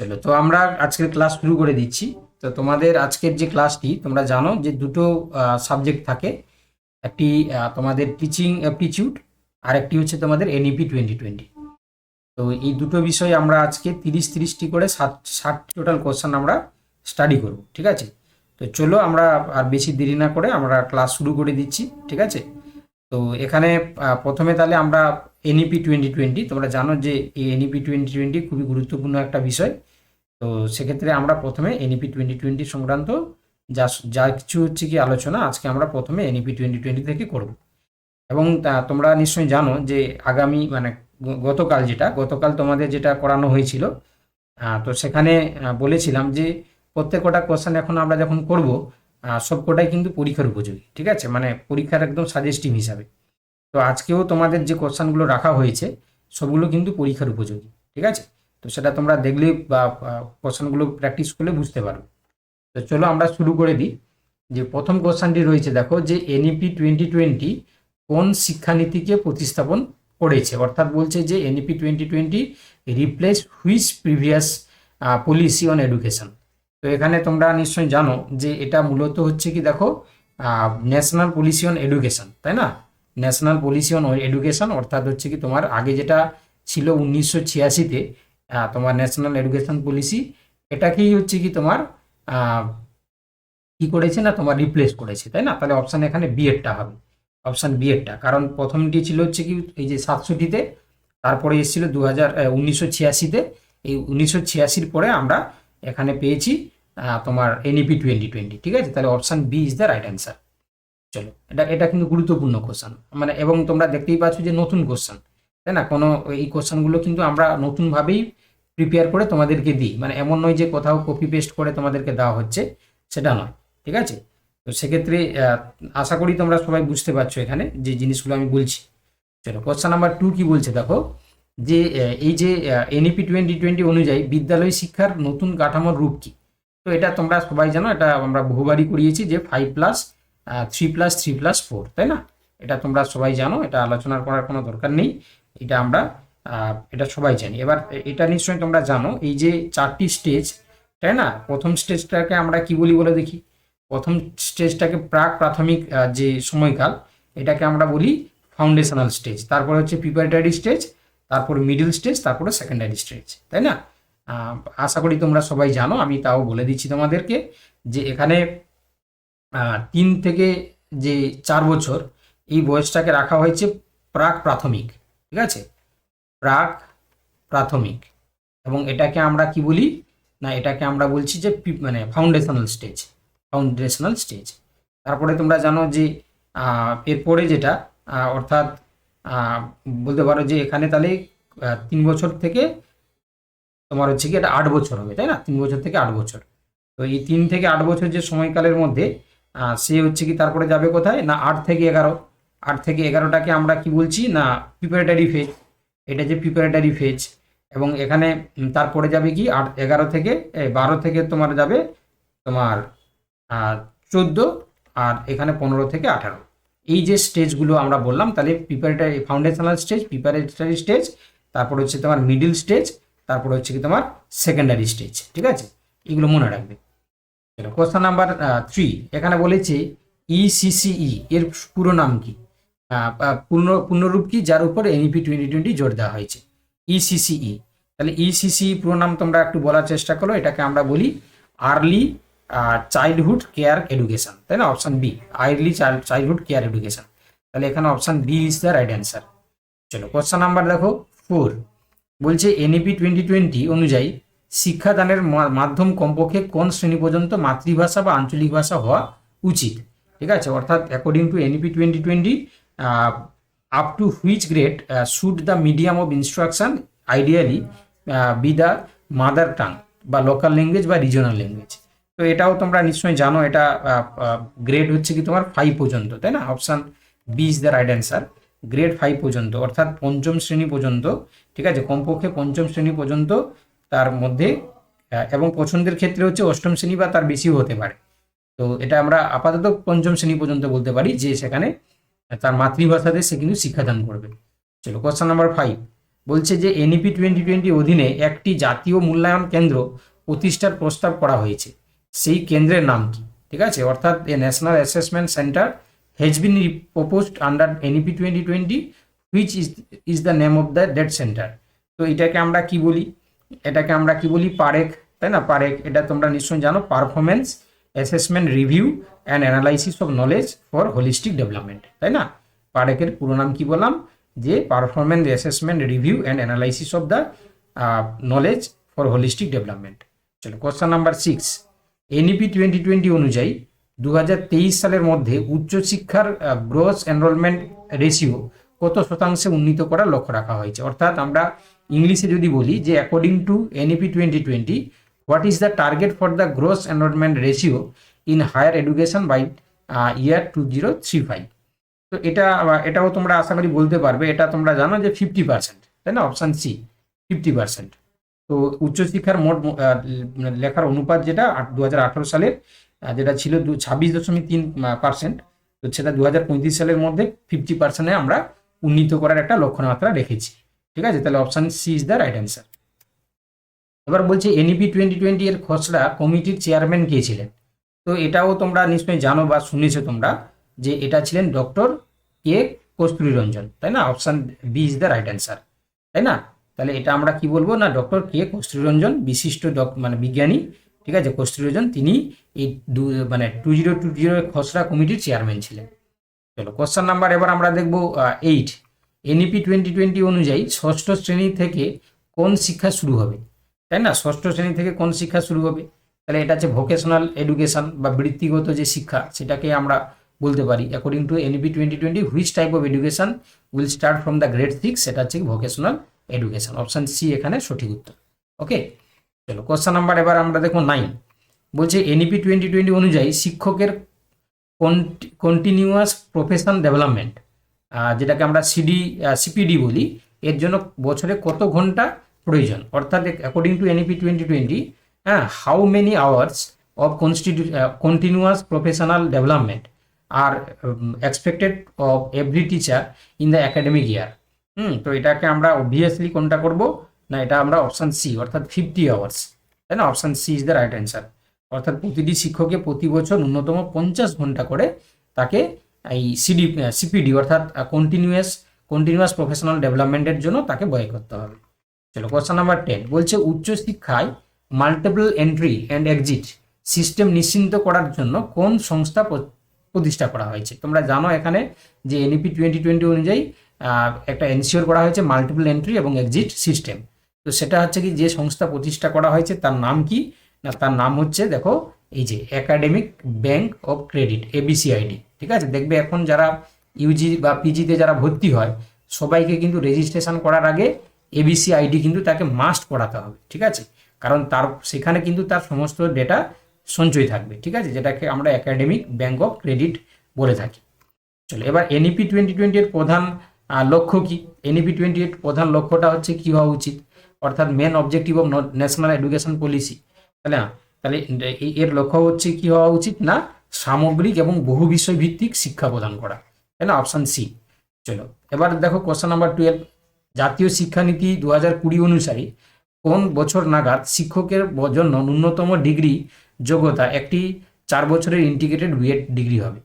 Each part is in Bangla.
চলো তো আমরা আজকের ক্লাস শুরু করে দিচ্ছি। তো তোমাদের আজকের যে ক্লাসটি তোমরা জানো যে দুটো সাবজেক্ট থাকে। একটি তোমাদের টিচিং অ্যাপটিটিউড আর একটি হচ্ছে তোমাদের এনইপি টোয়েন্টি টোয়েন্টি তো এই দুটো বিষয় আমরা আজকে তিরিশ, তিরিশটি করে সাত, ষাট টোটাল কোশ্চেন আমরা স্টাডি করব, ঠিক আছে? তো চলো আমরা আর বেশি দেরি না করে আমরা ক্লাস শুরু করে দিচ্ছি, ঠিক আছে? তো এখানে প্রথমে তাহলে আমরা এনইপি টোয়েন্টি টোয়েন্টি তোমরা জানো যে এই এনইপি টোয়েন্টি টোয়েন্টি খুবই গুরুত্বপূর্ণ একটা বিষয়। তো সেক্ষেত্রে আমরা প্রথমে এনইপি টোয়েন্টি টোয়েন্টি সংক্রান্ত যা যা কিছু হচ্ছে কি আলোচনা, আজকে আমরা প্রথমে এনইপি টোয়েন্টি টোয়েন্টি থেকে করব। এবং তোমরা নিশ্চয়ই জানো যে আগামী মানে গতকাল যেটা, গতকাল তোমাদের যেটা করানো হয়েছিল তো সেখানে বলেছিলাম যে প্রত্যেকটা কোশ্চেন এখন আমরা যখন করব সবকটাই কিন্তু পরীক্ষার উপযোগী, ঠিক আছে? মানে পরীক্ষার একদম সাজেস্টিভ হিসাবে। তো আজকেও তোমাদের যে কোশ্চেনগুলো রাখা হয়েছে, সবগুলো কিন্তু পরীক্ষার উপযোগী, ঠিক আছে? তো সেটা তোমরা দেখলে বা কোশ্চেনগুলো প্র্যাকটিস করলে বুঝতে পারবে। তো চলো আমরা শুরু করে দিই। যে প্রথম কোশ্চেনটি রয়েছে, দেখো যে এনইপি টোয়েন্টি টোয়েন্টি কোন শিক্ষানীতিকে প্রতিস্থাপন করেছে? অর্থাৎ বলছে যে NEP twenty twenty replace which previous policy on education তো এখানে তোমরা নিশ্চয়ই জানো যে এটা মূলত হচ্ছে কি দেখো ন্যাশনাল পলিসি অন এডুকেশন তাই না? ন্যাশনাল পলিসি অন এডুকেশন অর্থাৎ হচ্ছে কি তোমার আগে যেটা ছিল উনিশশো ছিয়াশিতে তোমার ন্যাশনাল এডুকেশন পলিসি এটাকেই হচ্ছে কি তোমার কি করেছে না তোমার রিপ্লেস করেছে, তাই না? তাহলে অপশান এখানে বিএডটা হবে অপশান বিএডটা কারণ প্রথমটি ছিল হচ্ছে কি এই যে সাতষট্টিতে, তারপরে এসেছিল দু হাজার উনিশশো ছিয়াশিতে, এই উনিশশো ছিয়াশির পরে আমরা এখানে পেয়েছি তোমার এনইপি টোয়েন্টি টোয়েন্টি ঠিক আছে? তাহলে option B is the right answer চলো। এটা এটা কিন্তু গুরুত্বপূর্ণ কোশ্চেন মানে এবং তোমরা দেখতেই পাচ্ছ যে নতুন কোশ্চেন তাই না? কোনো, এই কোশ্চেনগুলো কিন্তু আমরা নতুনভাবেই প্রিপেয়ার করে তোমাদেরকে দিই। মানে এমন নয় যে কোথাও কপি পেস্ট করে তোমাদেরকে দেওয়া হচ্ছে, সেটা নয়। ঠিক আছে? তো সেক্ষেত্রে আশা করি তোমরা সবাই বুঝতে পারছ এখানে যে জিনিসগুলো আমি বলছি। চলো কোশ্চেন নাম্বার টু কি বলছে দেখো? যে এই যে এনইপি টোয়েন্টি টোয়েন্টি অনুযায়ী বিদ্যালয় শিক্ষার নতুন কাঠামোর রূপ কি? তো এটা তোমরা সবাই জানো, এটা আমরা বহুবারই করিয়েছি যে five plus three plus three plus four তাই না? এটা তোমরা সবাই জানো, এটা আলোচনা করার কোনো দরকার নেই, এটা আমরা এটা সবাই জানি। এবার এটা নিশ্চয়ই তোমরা জানো, এই যে চারটি স্টেজ তাই না? প্রথম স্টেজটাকে আমরা কি বলি বলে দেখি? প্রথম স্টেজটাকে প্রাক প্রাথমিক যে সময়কাল, এটাকে আমরা বলি ফাউন্ডেশনাল স্টেজ তারপরে হচ্ছে প্রিপারেটারি স্টেজ তারপর মিডল স্টেজ তারপরে সেকেন্ডারি স্টেজ তাই না? আশা করি তোমরা সবাই জানো, আমি তাও বলে দিচ্ছি তোমাদেরকে যে এখানে তিন থেকে যে চার বছর এই বয়সটাকে রাখা হয়েছে প্রাক প্রাথমিক, ঠিক আছে? প্রাক প্রাথমিক। এবং এটাকে আমরা কি বলি? না, এটাকে আমরা বলছি যে মানে ফাউন্ডেশনাল স্টেজ ফাউন্ডেশনাল স্টেজ তারপরে তোমরা জানো যে এরপরে যেটা অর্থাৎ বলতে পারো যে এখানে তাহলে তিন বছর থেকে তোমার হচ্ছে কি, এটা আট বছর হবে, তাই না? তিন বছর থেকে আট বছর। তো এই তিন থেকে আট বছর যে সময়কালের মধ্যে সে হচ্ছে কি তারপরে যাবে কোথায়? না, আট থেকে এগারো। আট থেকে এগারোটাকে আমরা কি বলছি? না প্রিপারেটারি ফেজ এটা যে প্রিপারেটারি ফেজ এবং এখানে তারপরে যাবে কি? আট, এগারো থেকে বারো থেকে তোমার যাবে তোমার চোদ্দ আর এখানে পনেরো থেকে আঠারো। এই যে স্টেজগুলো আমরা বললাম, তাহলে preparatory foundational stage preparatory stage তারপর হচ্ছে তোমার মিডিল স্টেজ তারপর হচ্ছে কি তোমার সেকেন্ডারি স্টেজ ঠিক আছে? এগুলো মনে রাখবে। চলো কোশ্চেন নাম্বার থ্রি এখানে বলেছে ইসিসিই এর পুরো নাম কি? পূর্ণ, পূর্ণরূপ কি? যার উপর এনইপি টোয়েন্টি টোয়েন্টি জোর দেওয়া হয়েছে। ইসিসিই তাহলে ইসিসি পুরো নাম তোমরা একটু বলার চেষ্টা করো। এটাকে আমরা বলি আর্লি চাইল্ডহুড কেয়ার এডুকেশন তাই না? Option B early child childhood care education তাহলে এখানে option B is the right answer চলো কোশ্চেন নাম্বার দেখো ফোর বলছে এনইপি টোয়েন্টি টোয়েন্টি অনুযায়ী শিক্ষাদানের মাধ্যম কমপক্ষে কোন শ্রেণি পর্যন্ত মাতৃভাষা বা আঞ্চলিক ভাষা হওয়া উচিত? ঠিক আছে? অর্থাৎ according to NEP twenty twenty up to which grade should the medium of instruction ideally be the mother tongue বা লোকাল ল্যাঙ্গুয়েজ বা রিজনাল ল্যাঙ্গুয়েজ তো এটাও তোমরা নিশ্চয়ই জানো, এটা গ্রেড হচ্ছে কি তোমার ফাইভ পর্যন্ত, তাই না? Option B is the right answer grade five পর্যন্ত, অর্থাৎ পঞ্চম শ্রেণি পর্যন্ত, ঠিক আছে? কমপক্ষে পঞ্চম শ্রেণি পর্যন্ত তার মধ্যে এবং পছন্দের ক্ষেত্রে হচ্ছে অষ্টম শ্রেণি বা তার বেশিও হতে পারে। তো এটা আমরা আপাতত পঞ্চম শ্রেণি পর্যন্ত বলতে পারি যে সেখানে তার মাতৃভাষাতে সে কিন্তু শিক্ষাদান করবে। চলো কোশ্চেন নাম্বার ফাইভ বলছে যে এনইপি টোয়েন্টি টোয়েন্টি অধীনে একটি জাতীয় মূল্যায়ন কেন্দ্র প্রতিষ্ঠার প্রস্তাব করা হয়েছে। সেই কেন্দ্রের নাম কি? ঠিক আছে? অর্থাৎ a national assessment centre has been proposed under NEP twenty twenty which is is the name of the date centre তো এটাকে আমরা কি বলি? এটাকে আমরা কি বলি? পারেক, তাই না? পারেক, এটা তোমরা নিশ্চয়ই জানো। Performance assessment review and analysis of knowledge for holistic development তাই না? পারেকের পুরো নাম কি বললাম? যে performance assessment review and analysis of the knowledge for holistic development চলো question number six NEP twenty twenty অনুযায়ী দু হাজার তেইশ সালের মধ্যে উচ্চশিক্ষার গ্রোস এনরোলমেন্ট রেশিও কত শতাংশে উন্নীত করার লক্ষ্য রাখা হয়েছে? অর্থাৎ আমরা ইংলিশে যদি বলি যে according to NEP twenty twenty what is the target for the gross enrolment ratio in higher education by year two zero three five তো এটা এটাও তোমরা আশা করি বলতে পারবে। এটা তোমরা জানো যে ফিফটি পার্সেন্ট তাই না? অপশান সি ফিফটি পার্সেন্ট তো উচ্চশিক্ষার মোট লেখার অনুপাত যেটা দু হাজার আঠারো সালের যেটা ছিল দু, ছাব্বিশ দশমিক তিন পার্সেন্ট, তো সেটা দু হাজার পঁয়ত্রিশ সালের মধ্যে ফিফটি পার্সেন্টে আমরা উন্নীত করার একটা লক্ষ্যমাত্রা রেখেছি। ঠিক আছে? তাহলে option C is the right answer এবার বলছে এনইপি টোয়েন্টি টোয়েন্টি এর খসড়া কমিটির চেয়ারম্যান কে ছিলেন? তো এটাও তোমরা নিশ্চয়ই জানো বা শুনেছো তোমরা যে এটা ছিলেন ডক্টর কে কস্তুরী রঞ্জন তাই না? Option B is the right answer তাই না? তাহলে এটা আমরা কি বলব? না ডক্টর কে কস্তুরী রঞ্জন বিশিষ্ট ডক- মানে বিজ্ঞানী, ঠিক আছে? কস্তুরী রঞ্জন তিনি এই দু মানে টু জিরো টু জিরো খসড়া কমিটির চেয়ারম্যান ছিলেন। চলো কোশ্চেন নাম্বার এবার আমরা দেখব এইট এনইপি টোয়েন্টি টোয়েন্টি অনুযায়ী ষষ্ঠ শ্রেণি থেকে কোন শিক্ষা শুরু হবে? তাই না? ষষ্ঠ শ্রেণি থেকে কোন শিক্ষা শুরু হবে? তাহলে এটা হচ্ছে ভোকেশনাল এডুকেশন বা বৃত্তিগত যে শিক্ষা, সেটাকে আমরা বলতে পারি। According to NEP twenty twenty which type of education will start from the grade six সেটা হচ্ছে ভোকেশনাল এডুকেশন অপশান সি এখানে সঠিক উত্তর। ওকে চলো কোশ্চেন নাম্বার এবার আমরা দেখো নাইন বলছে এনইপি টোয়েন্টি টোয়েন্টি অনুযায়ী শিক্ষকের কন্টিনিউয়াস প্রফেশন ডেভেলপমেন্ট যেটাকে আমরা সিডি সিপিডি বলি, এর জন্য বছরে কত ঘণ্টা প্রয়োজন? অর্থাৎ according to NEP twenty twenty হ্যাঁ how many hours of constitute continuous professional development are expected of every teacher in the academic year hmm, তো এটাকে আমরা অবভিয়াসলি কোনটা করব? না, এটা আমরা অপশান সি অর্থাৎ ফিফটি আওয়ার্স তাই না? Option C is the right answer অর্থাৎ প্রতিটি শিক্ষককে প্রতি বছর ন্যূনতম পঞ্চাশ ঘণ্টা করে তাকে এই সিডি সিপিডি অর্থাৎ কন্টিনিউয়াস কন্টিনিউয়াস প্রফেশনাল ডেভেলপমেন্টের জন্য তাকে ব্যয় করতে হবে। চলো কোশ্চেন নাম্বার টেন বলছে উচ্চশিক্ষায় multiple entry and exit system নিশ্চিন্ত করার জন্য কোন সংস্থা প্রতিষ্ঠা করা হয়েছে? তোমরা জানো এখানে যে এনইপি টোয়েন্টি টোয়েন্টি অনুযায়ী একটা এনসিওর করা হয়েছে মাল্টিপল এন্ট্রি এবং এক্সিট সিস্টেম তো সেটা হচ্ছে কি, যে সংস্থা প্রতিষ্ঠা করা হয়েছে তার নাম কি? না, তার নাম হচ্ছে, দেখো, এই যে academic bank of credit ABCID ঠিক আছে? দেখবে এখন যারা ইউজি বা পিজিতে যারা ভর্তি হয়, সবাইকে কিন্তু রেজিস্ট্রেশন করার আগে এবিসি আইডি কিন্তু তাকে মাস্ট করাতে হবে, ঠিক আছে? কারণ তার, সেখানে কিন্তু তার সমস্ত ডেটা সঞ্চয় থাকবে, ঠিক আছে? যেটাকে আমরা একাডেমিক ব্যাংক অফ ক্রেডিট বলে থাকি। চলো, এবার এনইপি টোয়েন্টি টোয়েন্টি এর প্রধান লক্ষ্য কি? এনইপি টোয়েন্টি এর প্রধান লক্ষ্যটা হচ্ছে কি হওয়া উচিত? অর্থাৎ main objective of national education policy তাহলে তাহলে এর লক্ষ্য হচ্ছে কি হওয়া উচিত না? সামগ্রিক এবং বহু বিষয় ভিত্তিক শিক্ষা প্রদান করা। তাই না? অপশান সি চলো, এবার দেখো কোশ্চেন নাম্বার টুয়েলভ জাতীয় শিক্ষানীতি দু হাজার কুড়ি অনুসারে কোন বছর নাগাদ শিক্ষকের জন্য ন্যূনতম ডিগ্রি যোগ্যতা একটি চার বছরের ইন্টিগ্রেটেড বিএড ডিগ্রি হবে?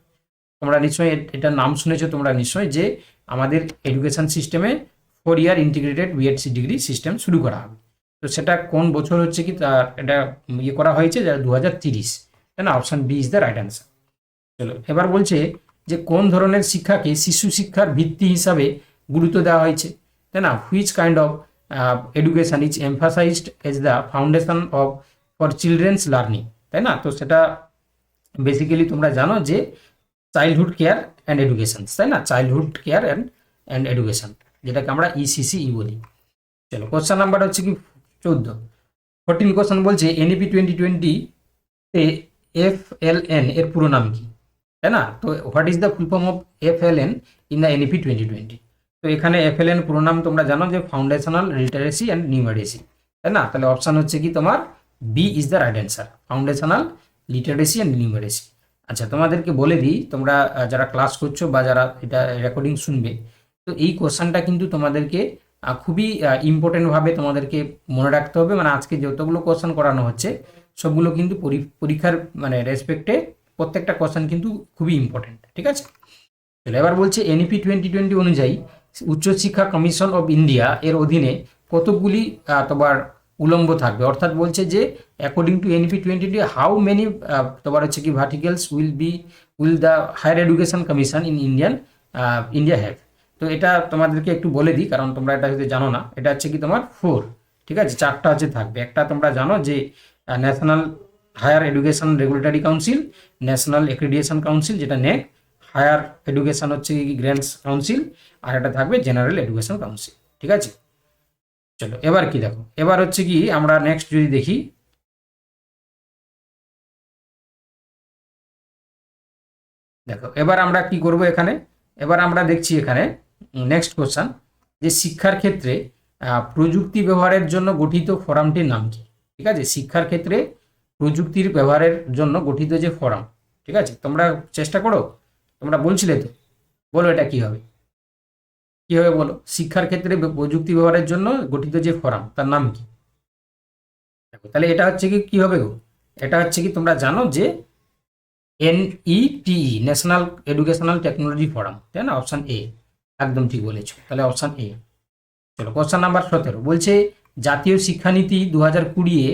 তোমরা নিশ্চয়ই এ- এটার নাম শুনেছো, তোমরা নিশ্চয়ই যে আমাদের এডুকেশন সিস্টেমে four year integrated BEd degree system শুরু করা হবে। তো সেটা কোন বছর হচ্ছে কি? তার এটা ইয়ে করা হয়েছে দু হাজার তিরিশ। তাই না option B is the right answer চলো। এবার বলছে যে কোন ধরনের শিক্ষাকে শিশু শিক্ষার ভিত্তি হিসাবে গুরুত্ব দেওয়া হয়েছে? তাই না which kind of education is emphasised as the foundation of for children's learning তাই না? তো সেটা বেসিক্যালি তোমরা জানো যে চাইল্ডহুড কেয়ার অ্যান্ড এডুকেশন তাই না? Childhood care and and education যেটাকে আমরা E ইসিসিই বলি। চলো কোশ্চেন নাম্বার হচ্ছে কি চোদ্দ। ফোরটিন কোশ্চেন বলছে এনইপি টোয়েন্টি টোয়েন্টি তে এফ এল এন এর পুরো নাম কি? তাই না? তো what is the full form of F L N in the NEP twenty twenty তো এখানে এফ এল এন পুরো নাম তোমরা জানো যে ফাউন্ডেশনাল লিটারেসি অ্যান্ড নিউমারেসি তাই না? তাহলে অপশান হচ্ছে কি তোমার? B is the right answer foundational literacy and numeracy আচ্ছা তোমাদেরকে বলে দিই, তোমরা যারা ক্লাস করছ বা যারা এটা রেকর্ডিং শুনবে, তো এই কোশ্চেনটা কিন্তু তোমাদেরকে খুবই ইম্পর্টেন্টভাবে তোমাদেরকে মনে রাখতে হবে। মানে আজকে যতগুলো কোশ্চেন করানো হচ্ছে সবগুলো কিন্তু পরীক্ষার মানে রেসপেক্টে প্রত্যেকটা কোশ্চেন কিন্তু খুবই ইম্পর্টেন্ট ঠিক আছে? চলো এবার বলছে এনইপি টোয়েন্টি টোয়েন্টি অনুযায়ী উচ্চশিক্ষা কমিশন অফ ইন্ডিয়া এর অধীনে কতগুলি তোমার উলম্ব থাকবে? অর্থাৎ বলছে যে according to NEP twenty two how many তোমার হচ্ছে কি verticals will be will the higher education commission in Indian India have তো এটা তোমাদেরকে একটু বলে দিই, কারণ তোমরা এটা যদি জানো না। এটা হচ্ছে কি তোমার ফোর ঠিক আছে? চারটা হচ্ছে থাকবে। একটা তোমরা জানো যে national higher education regulatory council national accreditation council যেটা নেক হায়ার এডুকেশন হচ্ছে গ্র্যান্ডস কাউন্সিল আর এটা থাকবে জেনারেল এডুকেশন কাউন্সিল ঠিক আছে? চলো, এবার কি দেখো? এবার হচ্ছে কি আমরা নেক্সট যদি দেখি, দেখো, এবার আমরা কি করব এখানে? এবার আমরা দেখছি এখানে নেক্সট কোশ্চান যে শিক্ষার ক্ষেত্রে প্রযুক্তি ব্যবহারের জন্য গঠিত ফোরামটির নাম কি? ঠিক আছে? শিক্ষার ক্ষেত্রে প্রযুক্তির ব্যবহারের জন্য গঠিত যে ফোরাম, ঠিক আছে? তোমরা চেষ্টা করো। তোমরা বলছিলে তো। বলো এটা কি হবে? কি হবে বলো? শিক্ষার ক্ষেত্রে প্রযুক্তি ব্যবহারের জন্য গঠিত যে ফোরাম, তার নাম কি? দেখো, তাহলে এটা হচ্ছে কি কি হবে গো? এটা হচ্ছে কি, তোমরা জানো যে NETF national educational technology forum তাই না? অপশান এ একদম ঠিক বলেছ। তাহলে অপশান এ চলো কোশ্চেন নাম্বার সতেরো। বলছে জাতীয় শিক্ষানীতি দু হাজার কুড়িয়ে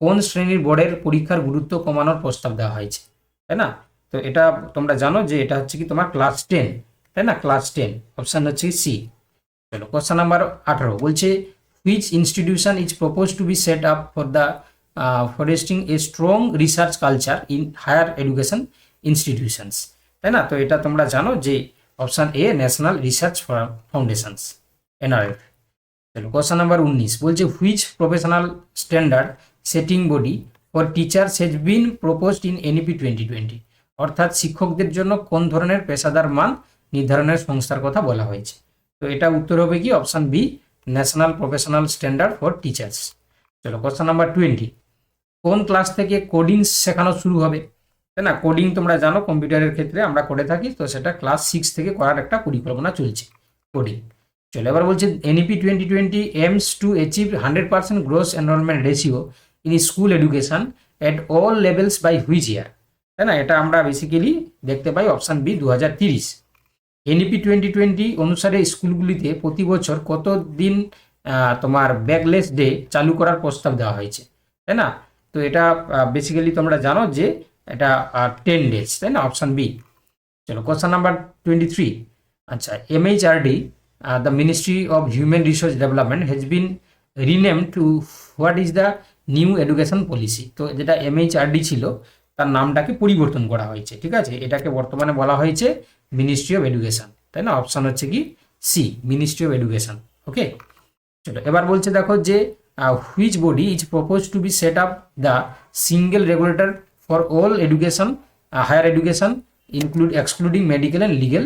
কোন শ্রেণির বোর্ডের পরীক্ষার গুরুত্ব কমানোর প্রস্তাব দেওয়া হয়েছে? তাই না? তো এটা তোমরা জানো যে এটা হচ্ছে কি তোমার ক্লাস টেন তাই না? ক্লাস টেন অপশান হচ্ছে সি চলো কোশ্চেন নাম্বার আঠারো বলছে which institution is propose to be set up for the fostering a strong research culture in higher education institutions তাই না? তো এটা তোমরা জানো যে option A national research foundations NRF চলো কোশ্চেন নাম্বার উনিশ। বলছে which professional standard setting body for teachers has been proposed in NEP twenty twenty অর্থাৎ শিক্ষকদের জন্য কোন ধরনের পেশাদার মান নির্ধারণের সংস্থার কথা বলা হয়েছে? তো এটা উত্তর হবে কি? Option B national professional standard for teachers চলো কোশ্চেন নাম্বার টোয়েন্টি কোন ক্লাস থেকে কোডিং শেখানো শুরু হবে? তাই না? কোডিং তোমরা জানো কম্পিউটারের ক্ষেত্রে আমরা করে থাকি, তো সেটা ক্লাস সিক্স থেকে করার একটা পরিকল্পনা চলছে। কোডিং চলো, এবার বলছে NEP twenty twenty aims to achieve hundred percent gross enrolment ratio in school education at all levels by which year তাই না? এটা আমরা বেসিক্যালি দেখতে পাই অপশান বি দু হাজার তিরিশ এনইপি টোয়েন্টি টোয়েন্টি অনুসারে স্কুলগুলিতে প্রতি বছর কত দিন তোমার ব্যাকলেস ডে চালু করার প্রস্তাব দেওয়া হয়েছে? তাই না? তো এটা বেসিক্যালি তোমরা জানো যে এটা টেন ডেজ তাই না? অপশান বি চলো কোশ্চেন নাম্বার টোয়েন্টি থ্রি আচ্ছা MHRD the ministry of human resource development has been rename to what is the new education policy তো যেটা এমএইচআরডি ছিল, তার নামটাকে পরিবর্তন করা হয়েছে, ঠিক আছে? এটাকে বর্তমানে বলা হয়েছে মিনিস্ট্রি অফ এডুকেশন তাই না? অপশান হচ্ছে কি C ministry of education okay চলো, এবার বলছে দেখো যে which body is propose to be set up the single regulator for all education higher education include excluding medical and legal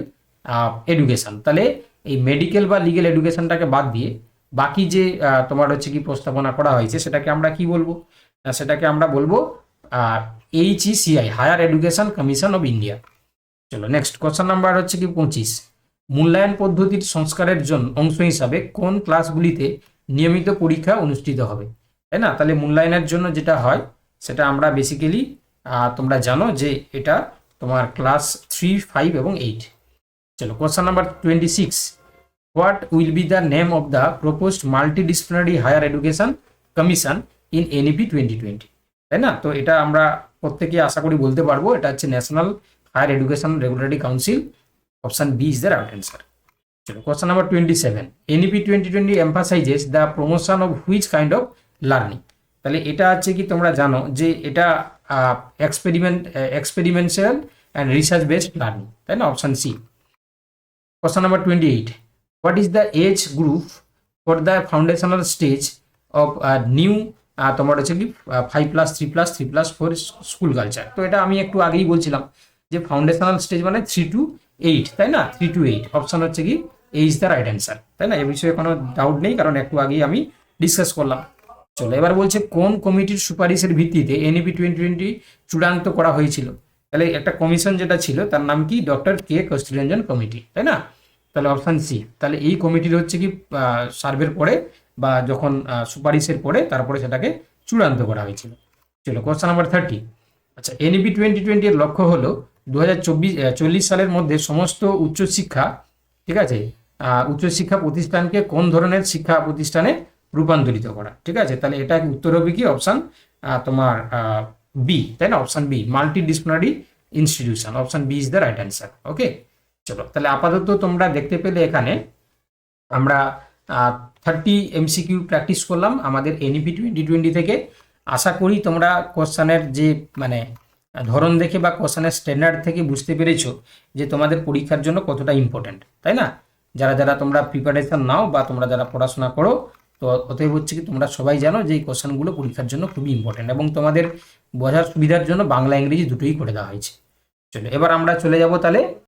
education তাহলে এই মেডিকেল বা লিগেল এডুকেশনটাকে বাদ দিয়ে বাকি যে তোমার হচ্ছে কি প্রস্তাবনা করা হয়েছে, সেটাকে আমরা কি বলব? সেটাকে আমরা বলব HECI higher education commission of India চলো নেক্সট কোশ্চেন নাম্বার হচ্ছে কি পঁচিশ। মূল্যায়ন পদ্ধতির সংস্কারের জন্য অংশ হিসাবে কোন ক্লাসগুলিতে নিয়মিত পরীক্ষা অনুষ্ঠিত হবে? তাই না? তাহলে মূল্যায়নের জন্য যেটা হয়, সেটা আমরা বেসিক্যালি তোমরা জানো যে এটা তোমার ক্লাস থ্রি ফাইভ এবং এইট চলো question number twenty six will be the name of the proposed multidisciplinary higher education commission in NEP twenty twenty তাই না? তো এটা আমরা প্রত্যেকে আশা করি বলতে পারব। এটা হচ্ছে national higher education regulatory council option B is the right answer চলো question number twenty seven NEP twenty twenty emphasises the promotion of which kind of learning তাহলে এটা হচ্ছে কি তোমরা জানো যে এটা experiment experimental and research based learning তাই না? Option C question number twenty eight what is the age group for the foundational stage of new তোমার হচ্ছে কি five plus three plus three plus four school culture তো এটা আমি একটু আগেই বলছিলাম যে ফাউন্ডেশনাল স্টেজ মানে থ্রি টু এইট তাই না? থ্রি টু এইট অপশন হচ্ছে কি এই ইজ দ্য রাইট অ্যান্সার তাই না? এ বিষয়ে কোনো ডাউট নেই, কারণ একটু আগেই আমি ডিসকাস করলাম। চলো, এবার বলছে কোন কমিটির সুপারিশের ভিত্তিতে এনইপি টোয়েন্টি টোয়েন্টি চূড়ান্ত করা হয়েছিল? তাহলে একটা কমিশন যেটা ছিল, তার নাম কি? ডক্টর কে কস্তুরঞ্জন কমিটি তাই না? তাহলে অপশান সি। তাহলে এই কমিটির হচ্ছে কি সার্ভের পরে বা যখন সুপারিশের পরে তারপরে সেটাকে চূড়ান্ত করা হয়েছিল। চলো, কোশ্চেন নাম্বার থার্টি। আচ্ছা এনইপি টোয়েন্টি টোয়েন্টি এর লক্ষ্য হলো দু চল্লিশ সালের মধ্যে সমস্ত উচ্চশিক্ষা, ঠিক আছে উচ্চশিক্ষা প্রতিষ্ঠানকে কোন ধরনের শিক্ষা প্রতিষ্ঠানে রূপান্তরিত করা, ঠিক আছে? তাহলে এটা উত্তর হবে কি? অপশান তোমার বি তাই না? Option B multidisciplinary institution option B is the right answer okay চলো, তাহলে আপাতত তোমরা দেখতে পেলে এখানে আমরা থার্টি এমসিকিউ প্র্যাকটিস করলাম আমাদের এনইপি টোয়েন্টি টোয়েন্টি থেকে। আশা করি তোমরা কোশ্চানের যে মানে ধরন দেখে বা কোশ্চানের স্ট্যান্ডার্ড থেকে বুঝতে পেরেছ যে তোমাদের পরীক্ষার জন্য কতটা ইম্পর্ট্যান্ট তাই না? যারা যারা তোমরা প্রিপারেশন নাও বা তোমরা যারা পড়াশোনা করো, তো অতএব হচ্ছে কি তোমরা সবাই জানো যে এই কোশ্চেনগুলো পরীক্ষার জন্য খুবই ইম্পর্ট্যান্ট এবং তোমাদের বোঝার সুবিধার জন্য বাংলা, ইংরেজি দুটোই করে দেওয়া হয়েছে। চলো, এবার আমরা চলে যাব তাহলে